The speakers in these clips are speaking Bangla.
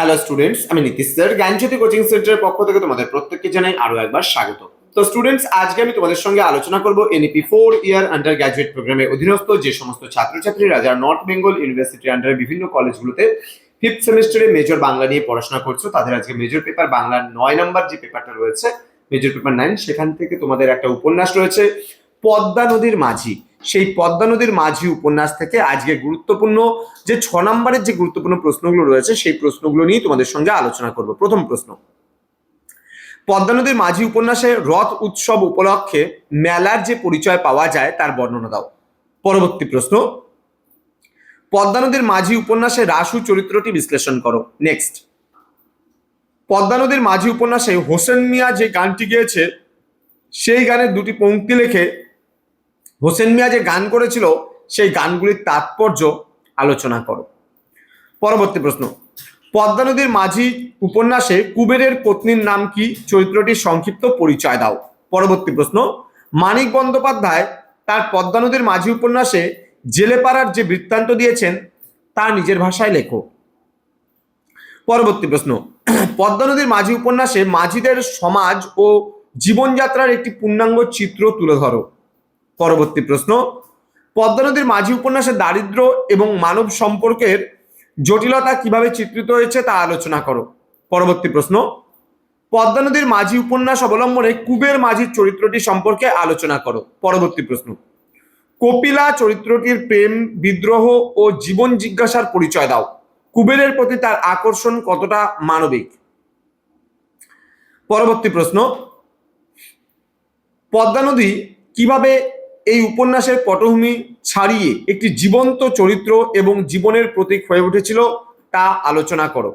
হ্যালো স্টুডেন্টস আমি নীতিশ স্যার। জ্ঞানজ্যোতি কোচিং সেন্টারের পক্ষ থেকে তোমাদের প্রত্যেককে জানাই আরও একবার স্বাগত। তো স্টুডেন্টস আজকে আমি তোমাদের সঙ্গে আলোচনা করব NEP four year undergraduate প্রোগ্রামের অধীনস্থ যে সমস্ত ছাত্রছাত্রীরা, যারা নর্থ বেঙ্গল ইউনিভার্সিটির আন্ডারে বিভিন্ন কলেজগুলোতে ফিফথ সেমিস্টারে মেজর বাংলা নিয়ে পড়াশোনা করছ, তাদের আজকে মেজর পেপার বাংলার নয় নম্বর যে পেপারটা রয়েছে মেজর পেপার নাইন সেখান থেকে তোমাদের একটা উপন্যাস রয়েছে, পদ্মা নদীর মাঝি। সেই পদ্মা নদীর মাঝি উপন্যাস থেকে আজকে গুরুত্বপূর্ণ যে ছ নম্বরের যে গুরুত্বপূর্ণ প্রশ্নগুলো রয়েছে, সেই প্রশ্নগুলো নিয়ে তোমাদের সঙ্গে আলোচনা করব। প্রথম প্রশ্ন, পদ্মা নদীর মাঝি উপন্যাসে রথ উৎসব উপলক্ষে মেলার যে পরিচয় পাওয়া যায়, তার বর্ণনা দাও। পরবর্তী প্রশ্ন, পদ্মা নদীর মাঝি উপন্যাসে রাসু চরিত্রটি বিশ্লেষণ করো। নেক্সট পদ্মা নদীর মাঝি উপন্যাসে হোসেন মিয়া যে গানটি গেয়েছে, সেই গানের দুটি পংক্তি লিখে হোসেন মিয়া যে গান করেছিল, সেই গানগুলির তাৎপর্য আলোচনা করো। পরবর্তী প্রশ্ন। পদ্মা নদীর মাঝি উপন্যাসে কুবেরের পত্নীর নাম কি? চরিত্রটির সংক্ষিপ্ত পরিচয় দাও। পরবর্তী প্রশ্ন। মানিক বন্দ্যোপাধ্যায় তার পদ্মা নদীর মাঝি উপন্যাসে জেলেপাড়ার যে বৃত্তান্ত দিয়েছেন, তা নিজের ভাষায় লেখো। পরবর্তী প্রশ্ন। পদ্মা নদীর মাঝি উপন্যাসে মাঝিদের সমাজ ও জীবনযাত্রার একটি পূর্ণাঙ্গ চিত্র তুলে ধরো। পরবর্তী প্রশ্ন। পদ্মা নদীর মাঝি উপন্যাসে দারিদ্র এবং মানব সম্পর্কের জটিলতা কীভাবে চিত্রিত হয়েছে তা আলোচনা করো। পরবর্তী প্রশ্ন, পদ্মা নদীর মাঝি উপন্যাস অবলম্বনে কুবের মাঝির চরিত্রটি সম্পর্কে আলোচনা করো। পরবর্তী প্রশ্ন, কপিলা চরিত্রটির প্রেম, বিদ্রোহ ও জীবন জিজ্ঞাসার পরিচয় দাও। কুবেরের প্রতি তার আকর্ষণ কতটা মানবিক? পরবর্তী প্রশ্ন, পদ্মা নদী কীভাবে এই উপন্যাসের পটভূমি ছাড়িয়ে একটি জীবন্ত চরিত্র এবং জীবনের প্রতীক হয়ে উঠেছিল তা আলোচনা করো।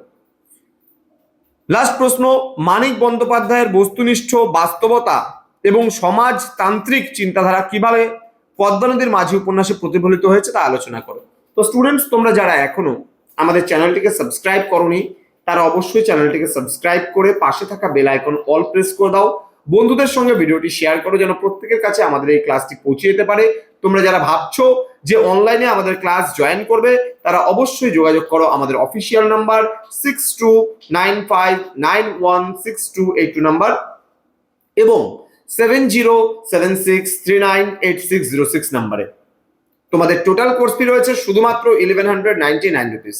লাস্ট প্রশ্ন, মানিক বন্দ্যোপাধ্যায়ের বস্তুনিষ্ঠ বাস্তবতা এবং সমাজতান্ত্রিক চিন্তাধারা কীভাবে পদ্মা নদীর মাঝি উপন্যাসে প্রতিফলিত হয়েছে তা আলোচনা করো। তো স্টুডেন্টস তোমরা যারা এখনও আমাদের চ্যানেলটিকে সাবস্ক্রাইব করনি, তারা অবশ্যই চ্যানেলটিকে সাবস্ক্রাইব করে পাশে থাকা বেল আইকন অল প্রেস করে দাও। বন্ধুদের সঙ্গে ভিডিওটি শেয়ার করো যেন প্রত্যেকের কাছে আমাদের এই ক্লাসটি পৌঁছে যেতে পারে। তোমরা যারা ভাবছ যে অনলাইনে আমাদের ক্লাস জয়েন করবে, তারা অবশ্যই যোগাযোগ করো আমাদের official number six two nine five nine one six two eight two number এবং seven zero seven six three nine eight six zero six নাম্বারে তোমাদের টোটাল কোর্স ফি রয়েছে শুধুমাত্র eleven hundred ninety nine rupees